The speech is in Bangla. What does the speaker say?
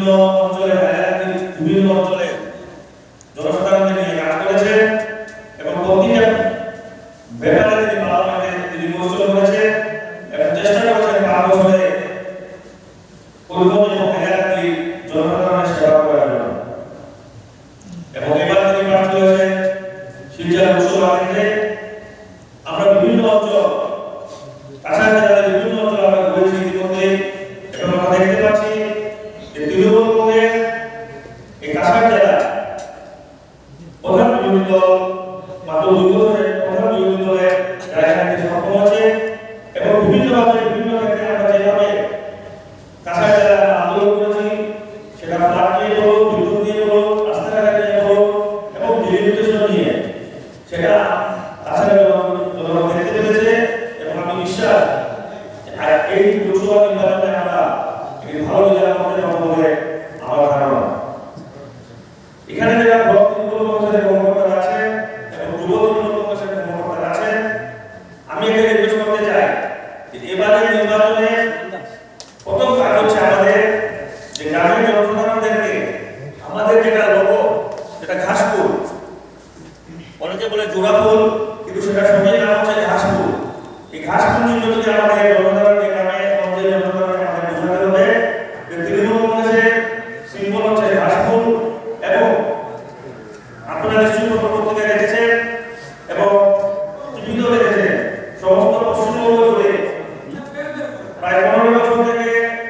বিভিন্ন অঞ্চলে বিভিন্ন অঞ্চলে জনসাধারণকে নিয়ে কাজ করেছে এবং প্রতিটা ব্যাপারে তিনি পার্লামেন্টে তিনি মোচন করেছে এবং চেষ্টা করেছেন পাঁচ বছরে আমরা বিভিন্ন অঞ্চল, কাছাকাছি আমরা দেখতে পাচ্ছি কাছাড় জেলা এবং বিভিন্নভাবে বিভিন্ন ক্ষেত্রে আমরা নিয়ে বলুন বিদ্যুৎ নিয়ে বলুন রাস্তাঘাট নিয়ে এবং ডিলিমিটেশন নিয়ে, সেটা কাছাড় আমি বিশ্বাস এই আমাদের যে গ্রামের আমাদের যেটা লোগো সেটা ঘাস অনেকে বলে জোড়া ফুল, কিন্তু সেটা সবাই নাম হচ্ছে এই ঘাস ফুল আমাদের জনসাধারণ গ্রামে অঞ্চলে জনসাধারণ আমাদের বোঝাতে হবে, যে এবং আপনারা নিশ্চয়ই পত্রপত্রিকায় দেখেছেন